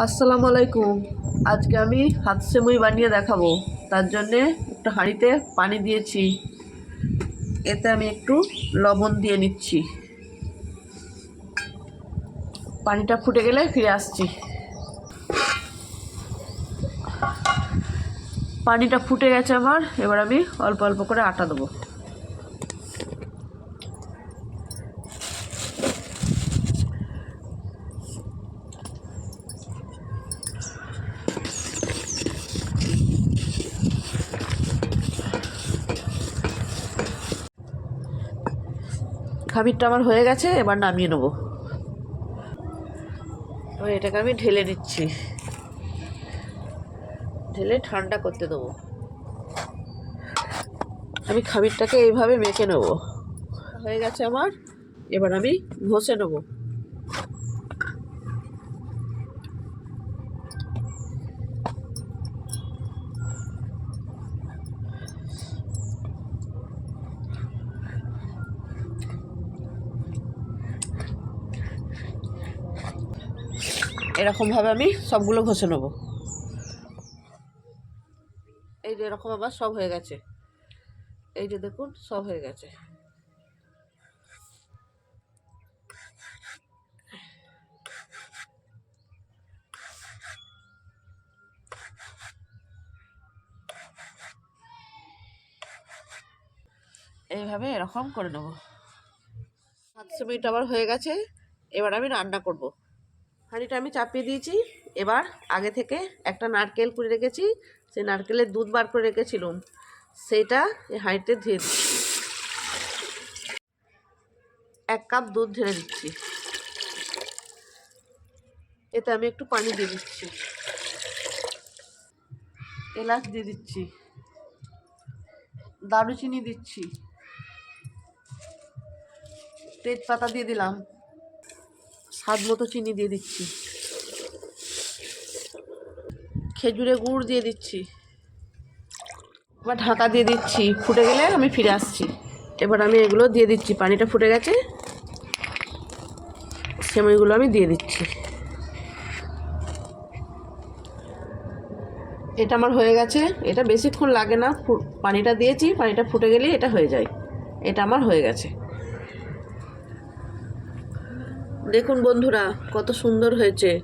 আসসালামু আলাইকুম। আজকে আমি হাত সেমুই বানিয়ে দেখাবো। তার জন্যে একটা হাঁড়িতে পানি দিয়েছি। এতে আমি একটু লবণ দিয়ে নিচ্ছি। পানিটা ফুটে গেলে ফিরে আসছি। পানিটা ফুটে গেছে আমার। এবার আমি অল্প অল্প করে আটা দেবো। খামিরটা আমার হয়ে গেছে, এবার নামিয়ে নেব। এটাকে আমি ঢেলে নিচ্ছি। ঢেলে ঠান্ডা করতে দেবো। আমি খামিরটাকে এইভাবে মেখে নেব। হয়ে গেছে আমার। এবার আমি ঘষে নেব। এরকমভাবে আমি সবগুলো ঘষে নেব। এই যে এরকম আবার সব হয়ে গেছে। এই যে দেখুন, সব হয়ে গেছে। এইভাবে এরকম করে নেব। সাতশো মিনিট আবার হয়ে গেছে, এবার আমি রান্না করব। হাঁড়িটা আমি চাপিয়ে দিয়েছি। এবার আগে থেকে একটা নারকেল করে রেখেছি। সেই নারকেলের দুধ বার করে রেখেছিলাম। সেইটা এই হাঁড়িতে ধুয়ে দিচ্ছি। এক কাপ দুধ ঢেলে দিচ্ছি। এতে আমি একটু পানি দিয়ে দিচ্ছি। এলাচ দিয়ে দিচ্ছি। দারুচিনি দিচ্ছি। তেজপাতা দিয়ে দিলাম। স্বাদ মতো চিনি দিয়ে দিচ্ছি। খেজুরে গুড় দিয়ে দিচ্ছি। এবার ঢাকা দিয়ে দিচ্ছি। ফুটে গেলে আমি ফিরে আসছি। এবার আমি এগুলো দিয়ে দিচ্ছি। পানিটা ফুটে গেছে। সেমইগুলো আমি দিয়ে দিচ্ছি। এটা আমার হয়ে গেছে। এটা বেশিক্ষণ লাগে না। পানিটা দিয়েছি। পানিটা ফুটে গেলেই এটা হয়ে যায়। এটা আমার হয়ে গেছে। দেখুন বন্ধুরা, কত সুন্দর হয়েছে।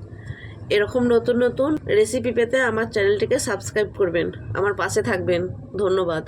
এরকম নতুন নতুন রেসিপি পেতে আমার চ্যানেলটিকে সাবস্ক্রাইব করবেন, আমার পাশে থাকবেন। ধন্যবাদ।